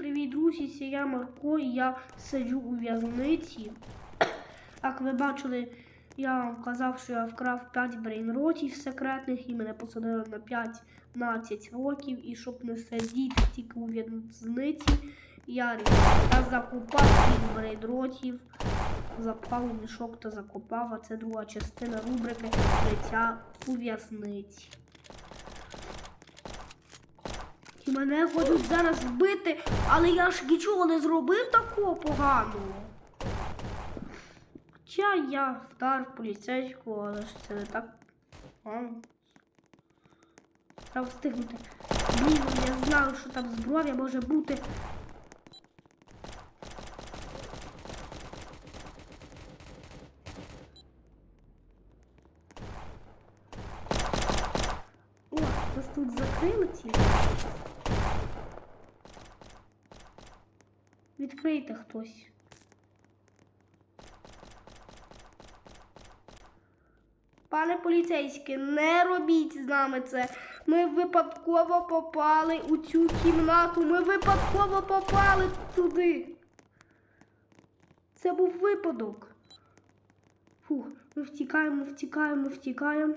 привіт, друзі! Це я Марко, і я сиджу у в'язниці. Як ви бачили, я вам казав, що я вкрав 5 брейнротів секретних і мене посадили на 15 років. І щоб не сидіти тільки у в'язниці, я, я закупав 5 брейнротів, запхав у мішок та закопав, а це друга частина рубрики життя у в'язниці. І мене хочуть зараз вбити, але я ж нічого не зробив такого поганого. Хоча я вдар поліцейського, але ж це не так погано. Треба встигнути. Блін, я знаю, що там зброя може бути. О, нас тут закрили ті. Відкрийте хтось. Пане поліцейське, не робіть з нами це. Ми випадково попали у цю кімнату. Ми випадково попали туди. Це був випадок. Фух, ми втікаємо, втікаємо, втікаємо.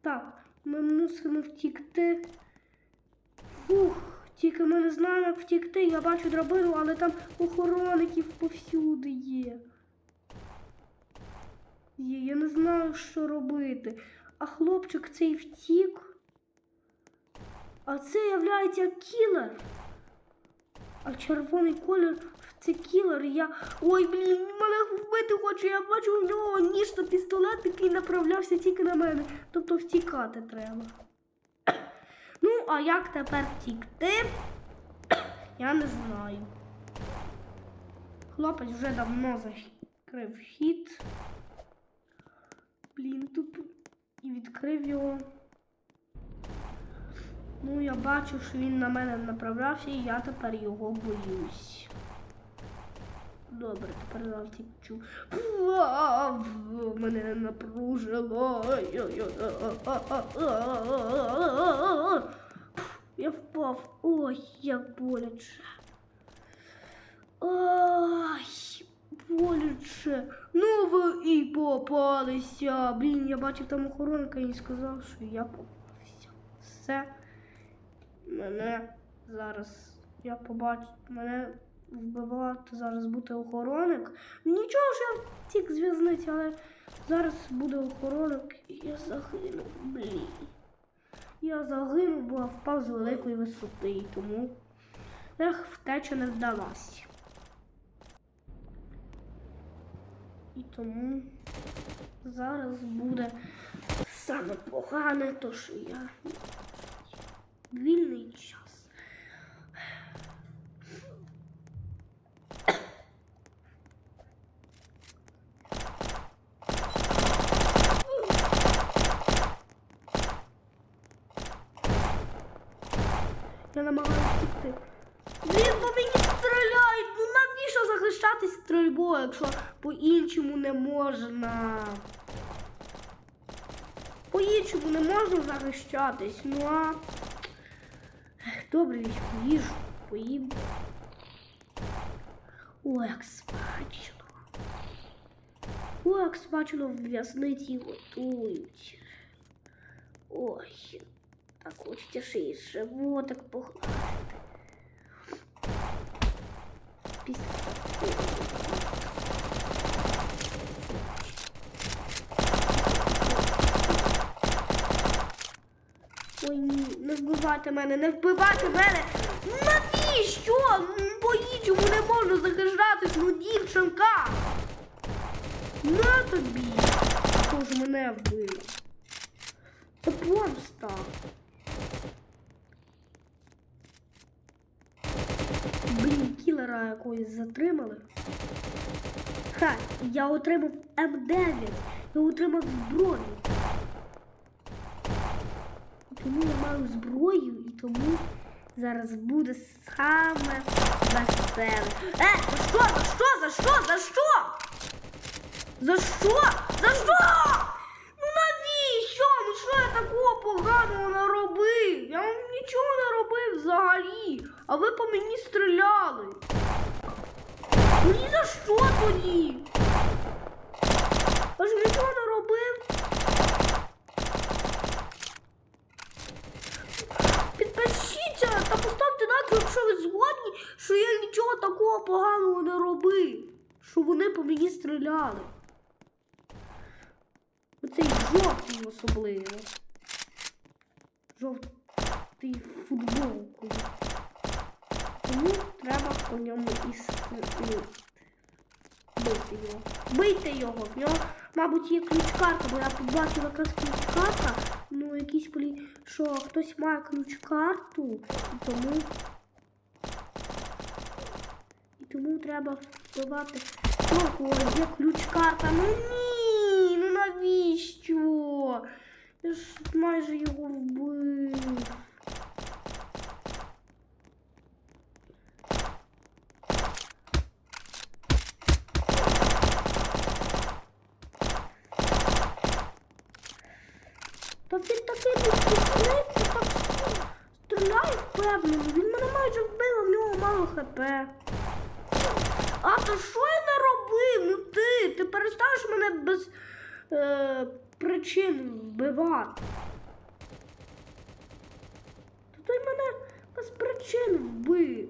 Так, ми мусимо втікти. Фух, тільки ми не знаємо, як втікти. Я бачу драбину, але там охоронників повсюди є. Є, я не знаю, що робити. А хлопчик цей втік. А це являється кілер. А червоний колір це кілер. Я. Ой, блін, мене вбити хоче. Я бачу у нього ніж та пістолет, який направлявся тільки на мене. Тобто втікати треба. Ну, а як тепер втікти? Я не знаю. Хлопець вже давно закрив хід. Блін, тут і відкрив його. Ну, я бачу, що він на мене направлявся, і я тепер його боюсь. Добре, тепер я втічу. Вау, Мене напружило. Я впав. Ой, як боляче. Ой, боляче. Ну ви і попалися. Блін, я бачив там охоронка і сказав, що я попався. Все. Мене зараз я побачу, мене вбивати зараз буде охоронник. Нічого ж я втік з в'язниці, але зараз буде охоронник і я загинув. Блін. Я загинув, бо впав з великої висоти, і тому ех, втеча не вдалася. І тому зараз буде саме погане, тож я вільний час. Я намагаюся втекти. Блін, по мені стріляють! Ну навіщо захищатись стрільбою, якщо по-іншому не можна? По-іншому не можна захищатись, ну а. Добре, їжу, поїм. О, як смачно. О, як смачно в в'язниці готують. Ой, так хочеться ще й животик погладити. Після Ой, не вбивайте мене, не вбивайте мене. Навіщо? По-іншому не можна захищатись, ну дівчинка. На тобі. Тож мене вбили. Це помста. Блін, якогось затримали. Ха, я отримав М9. Я отримав зброю. Тому я маю зброю і тому зараз буде саме веселе. Е, за що? За що? За що? За що? За що? За що? Ну навіщо? Ну що я такого поганого наробив? Я вам нічого не взагалі? А ви по мені стріляли. Ні за що тоді? Я ж нічого не робив. Підпишіться та поставте лайк, якщо ви згодні, що я нічого такого поганого не робив. Що вони по мені стріляли. Оцей жовтий особливо. Жовтий футболкою. Тому треба по ньому і стріляти. Бити його. Бийте його. В нього, мабуть, є ключ-карта, бо я побачила якраз ключ-карта. Ну, якийсь полі, що хтось має ключ-карту, і тому. І тому треба вбивати того, є ключ-карта. Ну ні, ну навіщо? Я ж майже його вбив. Та він такий підписник, так стріляє впевнено. Він мене майже вбив, а в нього мало хп. А то що я не робив? Ну ти, ти перестанеш мене без е, причин вбивати. То ти мене без причин вбив.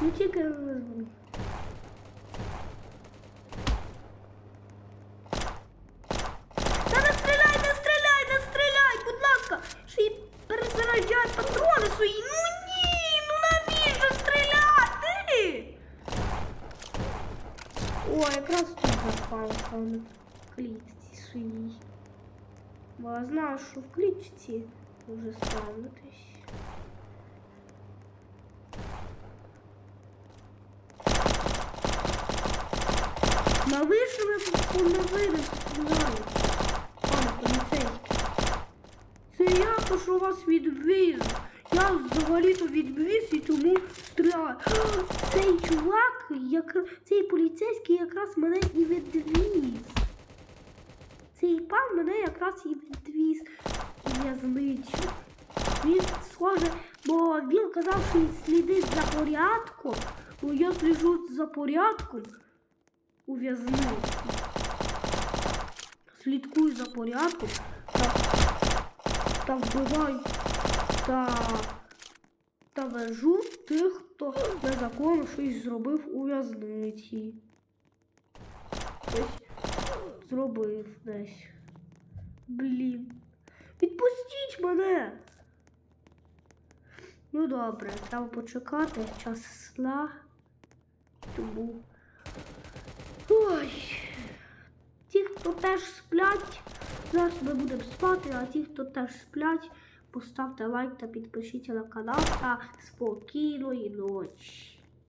Ну тільки не вбив. Та не стріляй, не стріляй, не стріляй, будь ласка, що їй перезаряджають патрони. Ну ні, ну навіщо стріляти? О, якраз тут саме в клітці своїй. Бо я знаю, що в клітці може спавнитись. Навіщо ви по новини стріляєте? Пане поліцейський. Це я то, що вас відвіз. Я взагалі-то і тому стріляю. Цей чувак, як... цей поліцейський якраз мене і відвіз. Цей пан мене якраз і відвіз у в'язницю. Він схоже, бо він казав, що він слідить за порядком. Бо я сліжу за порядком у в'язниці. Слідкую за порядком та, та вбиваю та, та вежу тих, хто незаконно щось зробив у в'язниці. Хтось зробив десь. Блін. Відпустіть мене. Ну добре, треба почекати час сна. Тому. Ой. Ті, хто теж сплять, зараз ми будемо спати, а ті, хто теж сплять, поставте лайк та підпишіться на канал та спокійної ночі.